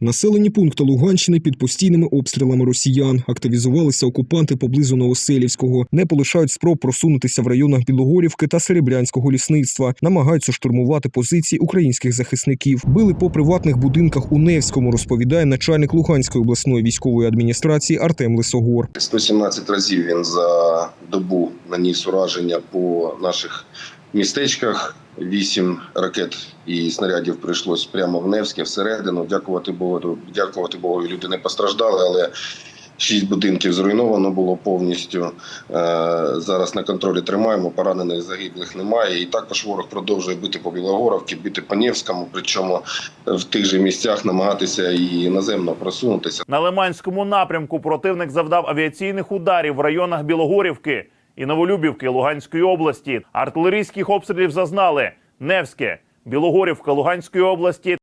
Населені пункти Луганщини під постійними обстрілами росіян. Активізувалися окупанти поблизу Новоселівського. Не полишають спроб просунутися в районах Білогорівки та Серебрянського лісництва. Намагаються штурмувати позиції українських захисників. Били по приватних будинках у Невському, розповідає начальник Луганської обласної військової адміністрації Артем Лисогор. 117 разів він за добу наніс ураження по наших містечках. Вісім ракет і снарядів прийшлось прямо в Невське всередину. Дякувати Богу, дякувати Богу, люди не постраждали, але шість будинків зруйновано було повністю. Е, Зараз на контролі тримаємо. Поранених загиблих немає. І також ворог продовжує бити по Білогоровці, бити по Невському. Причому в тих же місцях намагатися і наземно просунутися. На Лиманському напрямку противник завдав авіаційних ударів в районах Білогорівки і Новолюбівки Луганської області. Артилерійських обстрілів зазнали Невське, Білогорівка Луганської області